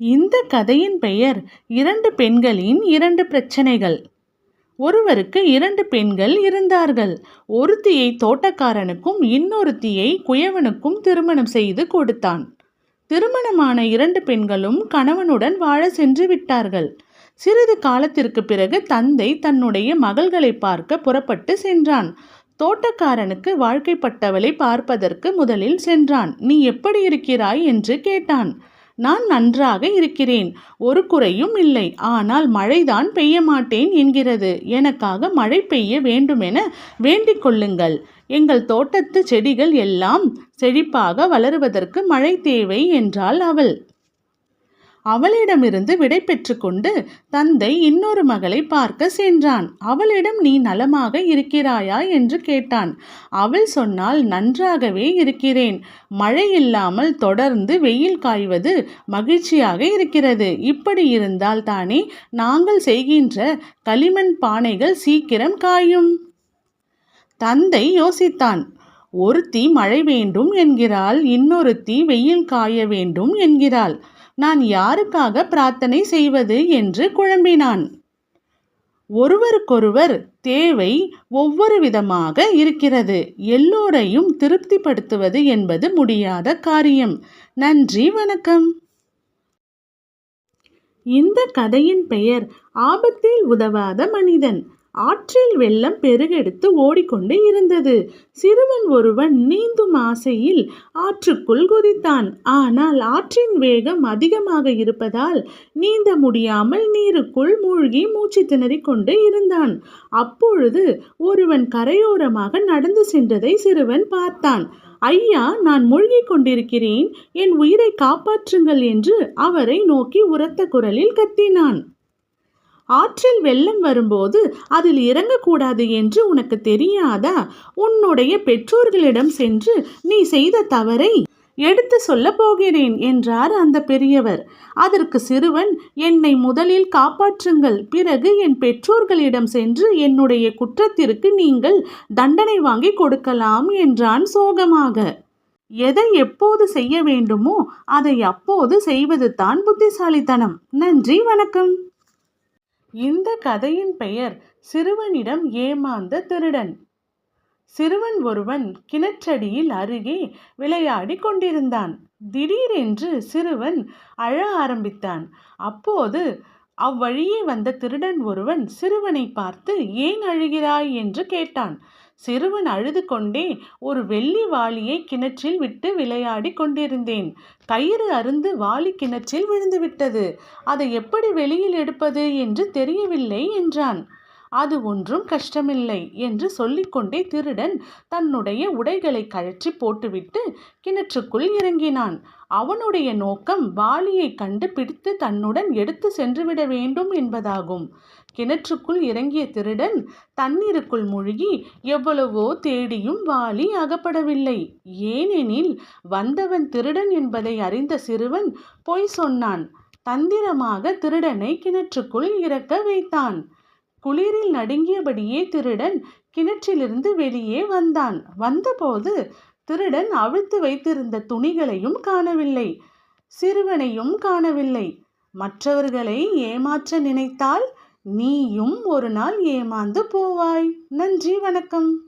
இந்த கதையின் பெயர் இரண்டு பெண்களின் இரண்டு பிரச்சனைகள். ஒருவருக்கு இரண்டு பெண்கள் இருந்தார்கள். ஒருத்தியை தோட்டக்காரனுக்கும் இன்னொருத்தியை குயவனுக்கும் திருமணம் செய்து கொடுத்தான். திருமணமான இரண்டு பெண்களும் கணவனுடன் வாழ சென்று விட்டார்கள். சிறிது காலத்திற்கு பிறகு தந்தை தன்னுடைய மகள்களை பார்க்க புறப்பட்டு சென்றான். தோட்டக்காரனுக்கு வாழ்க்கைப்பட்டவளை பார்ப்பதற்கு முதலில் சென்றான். நீ எப்படி இருக்கிறாய்? என்று கேட்டான். நான் நன்றாக இருக்கிறேன். ஒரு குறையும் இல்லை. ஆனால் மழைதான் பெய்ய மாட்டேன் என்கிறது. எனக்காக மழை பெய்ய வேண்டுமென வேண்டிக் கொள்ளுங்கள். எங்கள் தோட்டத்து செடிகள் எல்லாம் செழிப்பாக வளருவதற்கு மழை தேவை என்றாள் அவள். அவளிடமிருந்து விடை பெற்றுக்கொண்டு தந்தை இன்னொரு மகளை பார்க்க சென்றான். அவளிடம் நீ நலமாக இருக்கிறாயா? என்று கேட்டான். அவள் சொன்னால் நன்றாகவே இருக்கிறேன். மழை இல்லாமல் தொடர்ந்து வெயில் காய்வது மகிழ்ச்சியாக இருக்கிறது. இப்படி இருந்தால் தானே நாங்கள் செய்கின்ற களிமண் பானைகள் சீக்கிரம் காயும். தந்தை யோசித்தான். ஒருத்தி மழை வேண்டும் என்கிறாள். இன்னொருத்தி வெயில் காய வேண்டும் என்கிறாள். நான் யாருக்காக பிரார்த்தனை செய்வது என்று குழம்பினான். ஒருவருக்கொருவர் தேவை ஒவ்வொரு விதமாக இருக்கிறது. எல்லோரையும் திருப்திப்படுத்துவது என்பது முடியாத காரியம். நன்றி வணக்கம். இந்த கதையின் பெயர் ஆபத்தில் உதவாத மனிதன். ஆற்றில் வெள்ளம் பெருகெடுத்து ஓடிக்கொண்டு இருந்தது. சிறுவன் ஒருவன் நீந்தும் ஆசையில் ஆற்றுக்குள் குதித்தான். ஆனால் ஆற்றின் வேகம் அதிகமாக இருப்பதால் நீந்த முடியாமல் நீருக்குள் மூழ்கி மூச்சு திணறிக் கொண்டு இருந்தான். அப்பொழுது ஒருவன் கரையோரமாக நடந்து சென்றதை சிறுவன் பார்த்தான். ஐயா நான் மூழ்கிக் கொண்டிருக்கிறேன். என் உயிரை காப்பாற்றுங்கள் என்று அவரை நோக்கி உரத்த குரலில் கத்தினான். ஆற்றில் வெள்ளம் வரும்போது அதில் இறங்கக்கூடாது என்று உனக்கு தெரியாதா? உன்னுடைய பெற்றோர்களிடம் சென்று நீ செய்த தவறை எடுத்து சொல்ல போகிறேன் என்றார் அந்த பெரியவர். அதற்கு சிறுவன் என்னை முதலில் காப்பாற்றுங்கள். பிறகு என் பெற்றோர்களிடம் சென்று என்னுடைய குற்றத்திற்கு நீங்கள் தண்டனை வாங்கி கொடுக்கலாம் என்றான் சோகமாக. எதை எப்போது செய்ய வேண்டுமோ அதை அப்போது செய்வது தான் புத்திசாலித்தனம். நன்றி வணக்கம். இந்த கதையின் பெயர் சிறுவனிடம் ஏமாந்த திருடன். சிறுவன் ஒருவன் கிணற்றடியில் அருகே விளையாடி கொண்டிருந்தான். திடீரென்று சிறுவன் அழ ஆரம்பித்தான். அப்போது அவ்வழியே வந்த திருடன் ஒருவன் சிறுவனை பார்த்து ஏன் அழுகிறாய்? என்று கேட்டான். சிறுவன் அழுது கொண்டே ஒரு வெள்ளி வாளியை கிணற்றில் விட்டு விளையாடி கொண்டிருந்தேன். கயிறு அருந்து வாளி கிணற்றில் விழுந்துவிட்டது. அதை எப்படி வெளியில் எடுப்பது என்று தெரியவில்லை என்றான். அது ஒன்றும் கஷ்டமில்லை என்று சொல்லிக்கொண்டே திருடன் தன்னுடைய உடைகளை கழற்றி போட்டுவிட்டு கிணற்றுக்குள் இறங்கினான். அவனுடைய நோக்கம் வாளியை கண்டுபிடித்து தன்னுடன் எடுத்து சென்றுவிட வேண்டும் என்பதாகும். கிணற்றுக்குள் இறங்கிய திருடன் தண்ணீருக்குள் மூழ்கி எவ்வளவோ தேடியும் வாளி அகப்படவில்லை. ஏனெனில் வந்தவன் திருடன் என்பதை அறிந்த சிறுவன் பொய் சொன்னான். தந்திரமாக திருடனை கிணற்றுக்குள் இறக்க வைத்தான். குளிரில் நடுங்கியபடியே திருடன் கிணற்றிலிருந்து வெளியே வந்தான். வந்தபோது திருடன் அவிழ்த்து வைத்திருந்த துணிகளையும் காணவில்லை சிறுவனையும் காணவில்லை. மற்றவர்களை ஏமாற்ற நினைத்தால் நீயும் ஒரு நாள் ஏமாந்து போவாய். நன்றி வணக்கம்.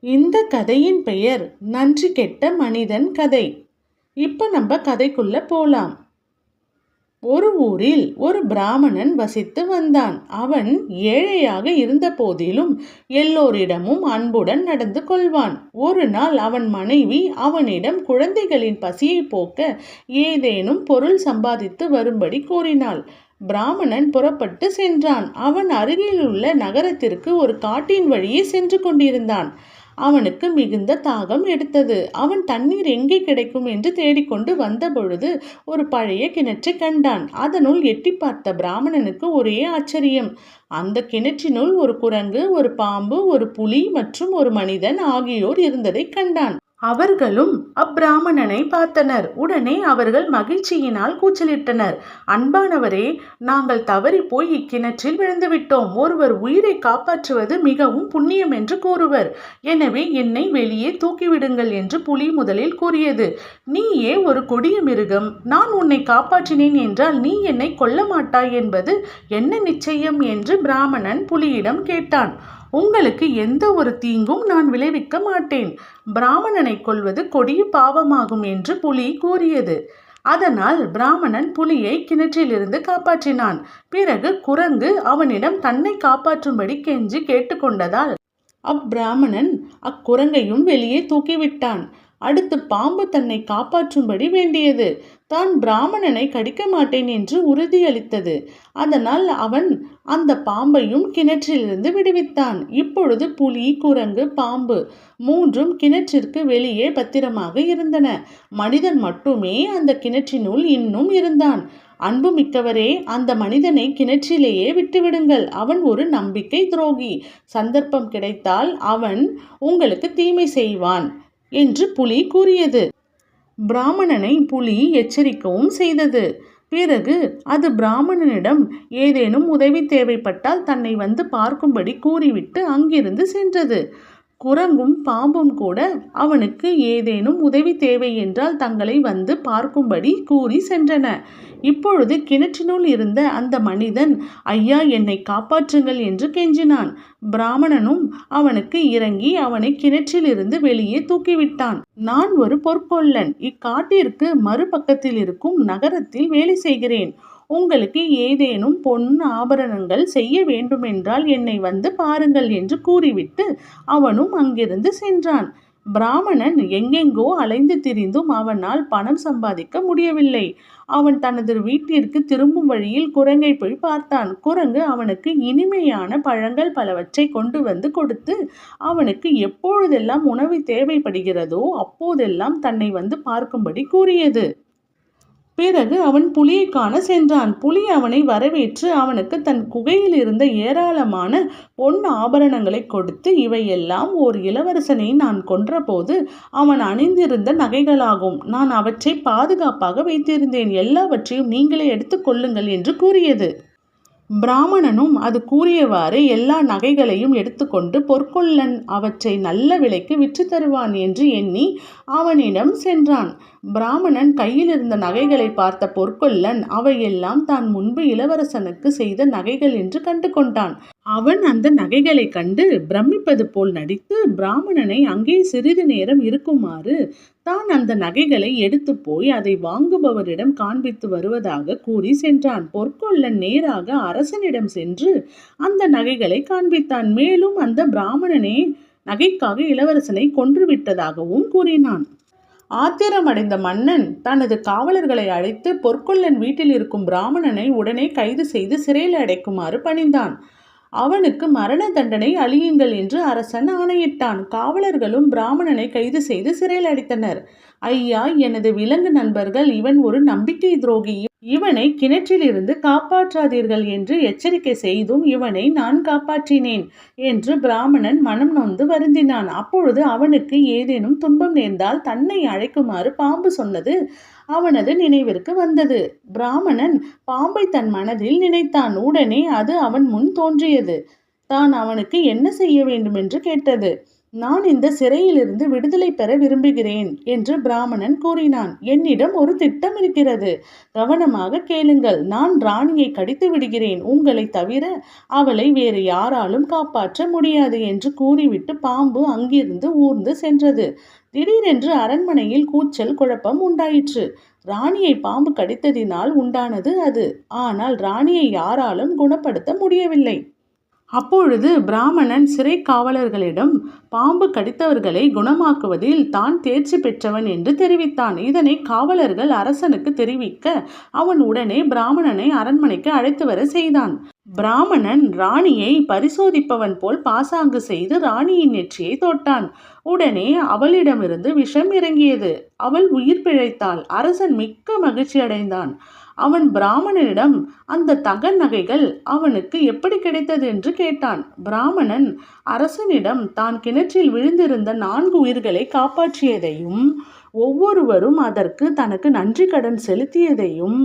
இந்த கதையின் பெயர் நன்றி கெட்ட மனிதன் கதை. இப்போ நம்ம கதைக்குள்ள போலாம். ஒரு ஊரில் ஒரு பிராமணன் வசித்து வந்தான். அவன் ஏழையாக இருந்த போதிலும் எல்லோரிடமும் அன்புடன் நடந்து கொள்வான். ஒரு நாள் அவன் மனைவி அவனிடம் குழந்தைகளின் பசியை போக்க ஏதேனும் பொருள் சம்பாதித்து வரும்படி கூறினாள். பிராமணன் புறப்பட்டு சென்றான். அவன் அருகிலுள்ள நகரத்திற்கு ஒரு காட்டின் வழியே சென்று கொண்டிருந்தான். அவனுக்கு மிகுந்த தாகம் எடுத்தது. அவன் தண்ணீர் எங்கே கிடைக்கும் என்று தேடிக்கொண்டு வந்த பொழுது ஒரு பழைய கிணற்றை கண்டான். அதனுள் எட்டி பார்த்த பிராமணனுக்கு ஒரே ஆச்சரியம். அந்த கிணற்றினுள் ஒரு குரங்கு ஒரு பாம்பு ஒரு புலி மற்றும் ஒரு மனிதன் ஆகியோர் இருந்ததை கண்டான். அவர்களும் அப்பிராமணனை பார்த்தனர். உடனே அவர்கள் மகிழ்ச்சியினால் கூச்சலிட்டனர். அன்பானவரே நாங்கள் தவறி போய் இக்கிணற்றில் விழுந்துவிட்டோம். ஒருவர் உயிரை காப்பாற்றுவது மிகவும் புண்ணியம் என்று கூறுவர். எனவே என்னை வெளியே தூக்கிவிடுங்கள் என்று புலி முதலில் கூறியது. நீயே ஒரு கொடிய மிருகம். நான் உன்னை காப்பாற்றினேன் என்றால் நீ என்னை கொல்ல மாட்டாய் என்பது என்ன நிச்சயம்? என்று பிராமணன் புலியிடம் கேட்டான். உங்களுக்கு எந்த ஒரு தீங்கும் நான் விளைவிக்க மாட்டேன். பிராமணனை கொல்வது கொடிய பாவமாகும் என்று புலி கூறியது. அதனால் பிராமணன் புலியை கிணற்றிலிருந்து காப்பாற்றினான். பிறகு குரங்கு அவனிடம் தன்னை காப்பாற்றும்படி கெஞ்சி கேட்டுக்கொண்டதால் அப்பிராமணன் அக்குரங்கையும் வெளியே தூக்கிவிட்டான். அடுத்து பாம்பு தன்னை காப்பாற்றும்படி வேண்டியது. தான் பிராமணனை கடிக்க மாட்டேன் என்று உறுதியளித்தது. அதனால் அவன் அந்த பாம்பையும் கிணற்றிலிருந்து விடுவித்தான். இப்பொழுது புலி குரங்கு பாம்பு மூன்றும் கிணற்றிற்கு வெளியே பத்திரமாக இருந்தன. மனிதன் மட்டுமே அந்த கிணற்றினுள் இன்னும் இருந்தான். அன்புமிக்கவரே அந்த மனிதனை கிணற்றிலேயே விட்டுவிடுங்கள். அவன் ஒரு நம்பிக்கை துரோகி. சந்தர்ப்பம் கிடைத்தால் அவன் உங்களுக்கு தீமை செய்வான். என்று புலி கூறியது. பிராமணனை புலி எச்சரிக்கவும் செய்தது. பிறகு அது பிராமணனிடம் ஏதேனும் உதவி தேவைப்பட்டால் தன்னை வந்து பார்க்கும்படி கூறிவிட்டு அங்கிருந்து சென்றது. குரங்கும் பாம்பும் கூட அவனுக்கு ஏதேனும் உதவி தேவை என்றால் தங்களை வந்து பார்க்கும்படி கூறி சென்றன. இப்பொழுது கிணற்றினுள் இருந்த அந்த மனிதன் ஐயா என்னை காப்பாற்றுங்கள் என்று கெஞ்சினான். பிராமணனும் அவனுக்கு இறங்கி அவனை கிணற்றிலிருந்து வெளியே தூக்கிவிட்டான். நான் ஒரு பொற்கொள்ளன். இக்காட்டிற்கு மறுபக்கத்தில் இருக்கும் நகரத்தில் வேலை செய்கிறேன். உங்களுக்கு ஏதேனும் பொன் ஆபரணங்கள் செய்ய வேண்டுமென்றால் என்னை வந்து பாருங்கள் என்று கூறிவிட்டு அவனும் அங்கிருந்து சென்றான். பிராமணன் எங்கெங்கோ அலைந்து திரிந்தும் அவனால் பணம் சம்பாதிக்க முடியவில்லை. அவன் தனது வீட்டிற்கு திரும்பும் வழியில் குரங்கை போய் பார்த்தான். குரங்கு அவனுக்கு இனிமையான பழங்கள் பலவற்றை கொண்டு வந்து கொடுத்து அவனுக்கு எப்பொழுதெல்லாம் உணவு தேவைப்படுகிறதோ அப்போதெல்லாம் தன்னை வந்து பார்க்கும்படி கூறியது. பிறகு அவன் புலியை காண சென்றான். புலி அவனை வரவேற்று அவனுக்கு தன் குகையில் இருந்த ஏராளமான பொன் ஆபரணங்களை கொடுத்து இவையெல்லாம் ஓர் இளவரசனை நான் கொன்றபோது அவன் அணிந்திருந்த நகைகளாகும். நான் அவற்றை பாதுகாப்பாக வைத்திருந்தேன். எல்லாவற்றையும் நீங்களே எடுத்துக்கொள்ளுங்கள் என்று கூறியது. பிராமணனும் அது கூறியவாறு எல்லா நகைகளையும் எடுத்துக்கொண்டு பொற்கொல்லன் அவற்றை நல்ல விலைக்கு விற்று தருவான் என்று எண்ணி அவனிடம் சென்றான். பிராமணன் கையில் இருந்த நகைகளை பார்த்த பொற்கொல்லன் அவையெல்லாம் தான் முன்பு இளவரசனுக்கு செய்த நகைகள் என்று கண்டு கொண்டான் அவன் அந்த நகைகளை கண்டு பிரமிப்பது போல் நடித்து பிராமணனை அங்கே சிறிது நேரம் இருக்குமாறு தான் அந்த நகைகளை எடுத்து போய் அதை வாங்குபவரிடம் காண்பித்து வருவதாக கூறி சென்றான். பொற்கொள்ளன் நேராக அரசனிடம் சென்று அந்த நகைகளை காண்பித்தான். மேலும் அந்த பிராமணனே நகைக்காக இளவரசனை கொன்றுவிட்டதாகவும் கூறினான். ஆத்திரமடைந்த மன்னன் தனது காவலர்களை அழைத்து பொற்கொல்லன் வீட்டில் இருக்கும் பிராமணனை உடனே கைது செய்து சிறையில் அடைக்குமாறு பணிந்தான். அவனுக்கு மரண தண்டனை அழியுங்கள் என்று அரசன் ஆணையிட்டான். காவலர்களும் பிராமணனை கைது செய்து சிறையில் அடைத்தனர். ஐயா எனது விலங்கு நண்பர்கள் இவன் ஒரு நம்பிக்கை துரோகி. இவனை கிணற்றிலிருந்து காப்பாற்றாதீர்கள் என்று எச்சரிக்கை செய்தும் இவனை நான் காப்பாற்றினேன் என்று பிராமணன் மனம் நொந்து வருந்தினான். அப்பொழுது அவனுக்கு ஏதேனும் துன்பம் நேர்ந்தால் தன்னை அழைக்குமாறு பாம்பு சொன்னது அவனது நினைவிற்கு வந்தது. பிராமணன் பாம்பை தன் மனதில் நினைத்தான். உடனே அது அவன் முன் தோன்றியது. தான் அவனுக்கு என்ன செய்ய வேண்டும் என்று கேட்டது. நான் இந்த சிறையிலிருந்து விடுதலை பெற விரும்புகிறேன் என்று பிராமணன் கூறினான். என்னிடம் ஒரு திட்டம் இருக்கிறது. கவனமாக கேளுங்கள். நான் ராணியை கடித்து விடுகிறேன். உங்களை தவிர அவளை வேறு யாராலும் காப்பாற்ற முடியாது என்று கூறிவிட்டு பாம்பு அங்கிருந்து ஊர்ந்து சென்றது. திடீரென்று அரண்மனையில் கூச்சல் குழப்பம் உண்டாயிற்று. ராணியை பாம்பு கடித்ததினால் உண்டானது அது. ஆனால் ராணியை யாராலும் குணப்படுத்த முடியவில்லை. அப்பொழுது பிராமணன் சிறை காவலர்களிடம் பாம்பு கடித்தவர்களை குணமாக்குவதில் தான் தேர்ச்சி பெற்றவன் என்று தெரிவித்தான். இதனை காவலர்கள் அரசனுக்கு தெரிவிக்க அவன் உடனே பிராமணனை அரண்மனைக்கு அழைத்து வர செய்தான். பிராமணன் ராணியை பரிசோதிப்பவன் போல் பாசாங்கு செய்து ராணியின் நெற்றியை தொட்டான். உடனே அவளிடமிருந்து விஷம் இறங்கியது. அவள் உயிர் பிழைத்தாள். அரசன் மிக்க மகிழ்ச்சி அடைந்தான் அவன் பிராமணனிடம் அந்த தங்க நகைகள் அவனுக்கு எப்படி கிடைத்தது என்று கேட்டான். பிராமணன் அரசனிடம் தான் கிணற்றில் விழுந்திருந்த நான்கு உயிர்களை காப்பாற்றியதையும் ஒவ்வொருவரும் அதற்கு தனக்கு நன்றி கடன் செலுத்தியதையும்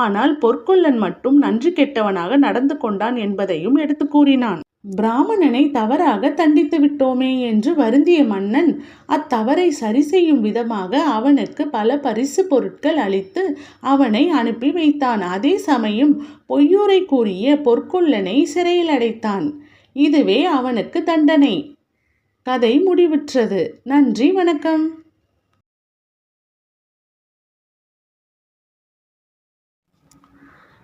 ஆனால் பொற்கொல்லன் மட்டும் நன்றி கெட்டவனாக நடந்து கொண்டான் என்பதையும் எடுத்து கூறினான். பிராமணனை தவறாக தண்டித்து விட்டோமே என்று வருந்திய மன்னன் அத்தவறை சரி செய்யும் விதமாக அவனுக்கு பல பரிசு பொருட்கள் அளித்து அவனை அனுப்பி வைத்தான். அதே சமயம் பொய்யூரை கூறிய பொற்கொள்ளனை சிறையில் அடைத்தான். இதுவே அவனுக்கு தண்டனை. கதை முடிவுற்றது. நன்றி வணக்கம்.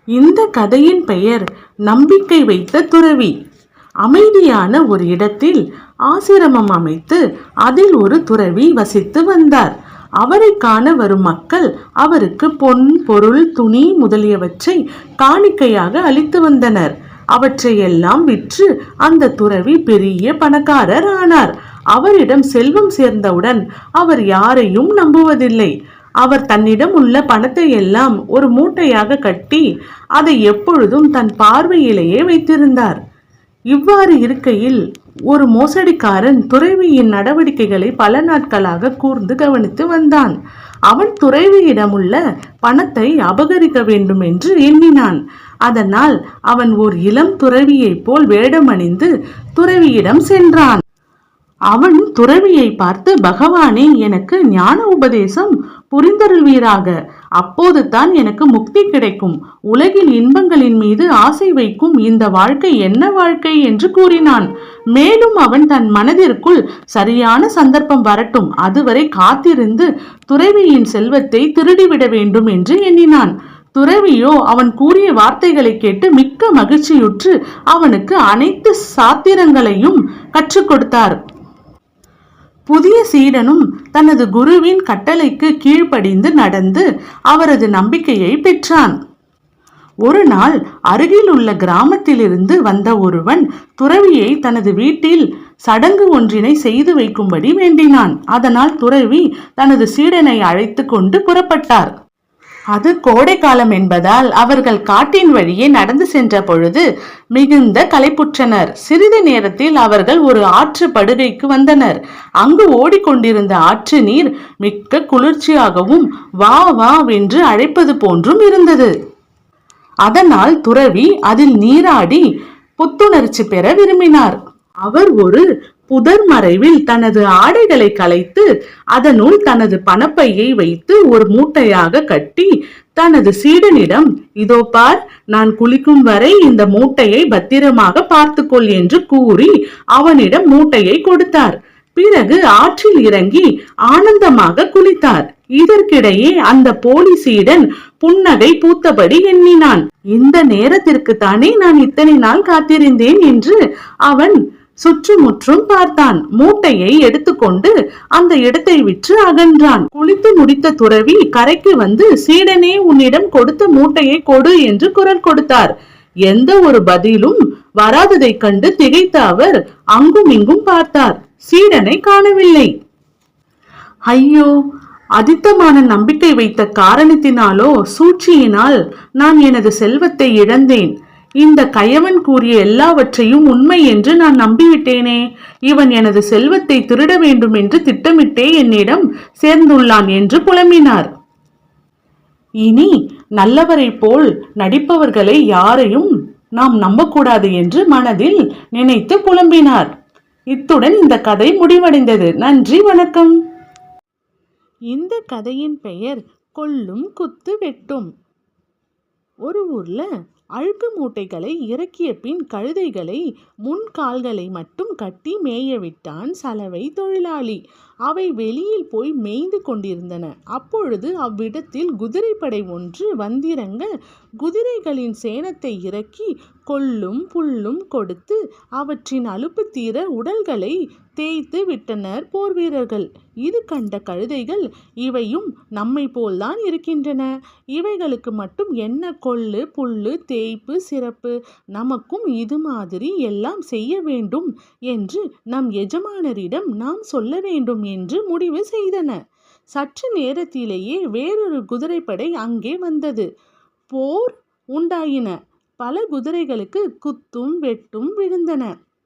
இந்த கதையின் பெயர் நம்பிக்கை வைத்த துறவி. அமைதியான ஒரு இடத்தில் ஆசிரமம் அமைத்து அதில் ஒரு துறவி வசித்து வந்தார். அவரை காண வரும் மக்கள் அவருக்கு பொன் பொருள் துணி முதலியவற்றை காணிக்கையாக அளித்து வந்தனர். அவற்றையெல்லாம் விற்று அந்த துறவி பெரிய பணக்காரர் ஆனார். அவரிடம் செல்வம் சேர்ந்தவுடன் அவர் யாரையும் நம்புவதில்லை. அவர் தன்னிடம் உள்ள பணத்தை எல்லாம் ஒரு மூட்டையாக கட்டி அதை எப்பொழுதும் தன் பார்வையிலேயே வைத்திருந்தார். இவ்வாறு இருக்கையில் ஒரு மோசடிக்காரன் துறவியின் நடவடிக்கைகளை பல நாட்களாக கூர்ந்து கவனித்து வந்தான். அவன் துறைவியிடமுள்ள பணத்தை அபகரிக்க வேண்டும் என்று எண்ணினான். அதனால் அவன் ஓர் இளம் துறவியைப் போல் வேடமணிந்து துறவியிடம் சென்றான். அவன் துறவியை பார்த்து பகவானே எனக்கு ஞான உபதேசம் புரிந்தருள்வீராக. அப்போது தான் எனக்கு முக்தி கிடைக்கும். உலகில் இன்பங்களின் மீது ஆசை வைக்கும் இந்த வாழ்க்கை என்ன வாழ்க்கை என்று கூறினான். மேலும் அவன் தன் மனதிற்குள் சரியான சந்தர்ப்பம் வரட்டும். அதுவரை காத்திருந்து துறவியின் செல்வத்தை திருடிவிட வேண்டும் என்று எண்ணினான். துறவியோ அவன் கூறிய வார்த்தைகளை கேட்டு மிக்க மகிழ்ச்சியுற்று அவனுக்கு அனைத்து சாத்திரங்களையும் கற்றுக் கொடுத்தார். புதிய சீடனும் தனது குருவின் கட்டளைக்கு கீழ்ப்படிந்து நடந்து அவரது நம்பிக்கையை பெற்றான். ஒரு நாள் அருகில் உள்ள கிராமத்திலிருந்து வந்த ஒருவன் துறவியை தனது வீட்டில் சடங்கு ஒன்றினை செய்து வைக்கும்படி வேண்டினான். அதனால் துறவி தனது சீடனை அழைத்து கொண்டு புறப்பட்டார். அது கோடைக்காலம் என்பதால் அவர்கள் காட்டின் வழியே நடந்து சென்ற பொழுது மிகுந்த களைப்புற்றனர். சிறிது நேரத்தில் அவர்கள் ஒரு ஆற்று படுகைக்கு வந்தனர். அங்கு ஓடிக்கொண்டிருந்த ஆற்று நீர் மிக்க குளிர்ச்சியாகவும் வா வா வென்று அழைப்பது போன்றும் இருந்தது. அதனால் துறவி அதில் நீராடி புத்துணர்ச்சி பெற விரும்பினார். அவர் ஒரு புதர் மறைவில் தனது ஆடைகளை கலைத்து அதனுள் தனது பணப்பையை வைத்து ஒரு மூட்டையாக கட்டி தனது சீடனிடம் இதோ பார் நான் குளிக்கும் வரை இந்த மூட்டையை பத்திரமாக பார்த்துக்கொள் என்று கூறி அவனிடம் மூட்டையை கொடுத்தார். பிறகு ஆற்றில் இறங்கி ஆனந்தமாக குளித்தார். இதற்கிடையே அந்த போலி சீடன் புன்னகை பூத்தபடி எண்ணினான். இந்த நேரத்திற்கு தானே நான் இத்தனை நாள் காத்திருந்தேன் என்று அவன் சுற்றுமுற்றும் பார்த்தான். மூட்டையை எடுத்துக்கொண்டு அந்த இடத்தை விற்று அகன்றான். குளித்து முடித்த துறவி கரைக்கு வந்து சீடனே உன்னிடம் கொடுத்த மூட்டையை கொடு என்று குரல் கொடுத்தார். எந்த ஒரு பதிலும் வராததைக் கண்டு திகைத்த அவர் அங்கும் இங்கும் பார்த்தார். சீடனை காணவில்லை. ஐயோ அதித்தமான நம்பிக்கை வைத்த காரணத்தினாலோ சூழ்ச்சியினால் நான் எனது செல்வத்தை இழந்தேன். இந்த கயவன் கூறிய எல்லாவற்றையும் உண்மை என்று நான் நம்பிவிட்டேனே. இவன் எனது செல்வத்தை திருட வேண்டும் என்று திட்டமிட்டே என்னிடம் சேர்ந்துள்ளான் என்று புலம்பினார். இனி நல்லவரை போல் நடிப்பவர்களை யாரையும் நாம் நம்பக்கூடாது என்று மனதில் நினைத்து புலம்பினார். இத்துடன் இந்த கதை முடிவடைந்தது. நன்றி வணக்கம். இந்த கதையின் பெயர் கொல்லும் குத்து வெட்டும். ஒரு ஊர்ல அழுக்கு மூட்டைகளை இறக்கிய பின் கழுதைகளை முன் கால்களை மட்டும் கட்டி மேய விட்டான் சலவை தொழிலாளி. அவை வெளியில் போய் மேய்ந்து கொண்டிருந்தன. அப்பொழுது அவ்விடத்தில் குதிரைப்படை ஒன்று வந்திறங்க குதிரைகளின் சேணத்தை இறக்கி கொள்ளும் புல்லும் கொடுத்து அவற்றின் அலுப்பு தீர உடல்களை தேய்த்து விட்டனர் போர் வீரர்கள். இது கண்ட கழுதைகள் இவையும் நம்மை போல்தான் இருக்கின்றன. இவைகளுக்கு மட்டும் என்ன கொள்ளு புல்லு தேய்ப்பு சிறப்பு? நமக்கும் இது மாதிரி எல்லாம் செய்ய வேண்டும் என்று நம் எஜமானரிடம் நாம் சொல்ல வேண்டும் என்று முடிவு செய்தன. சற்று நேரத்திலேயே வேறொரு குதிரைப்படை அங்கே வந்தது. போர் உண்டாயின. பல குதிரைகளுக்கு குத்தும் வெட்டும் விழுந்தன.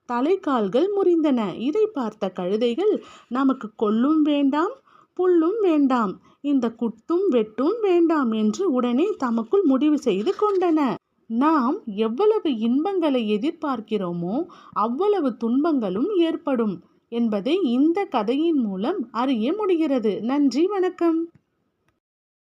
தலைக்கால்கள் முறிந்தன. இதை பார்த்த கழுதைகள் நமக்கு கொல்லும் வேண்டாம் புல்லும் வேண்டாம் இந்த குத்தும் வெட்டும் வேண்டாம் என்று உடனே தமக்குள் முடிவு செய்து கொண்டன. நாம் எவ்வளவு இன்பங்களை எதிர்பார்க்கிறோமோ அவ்வளவு துன்பங்களும் ஏற்படும் என்பதை இந்த கதையின் மூலம் அறிய முடிகிறது. நன்றி வணக்கம்.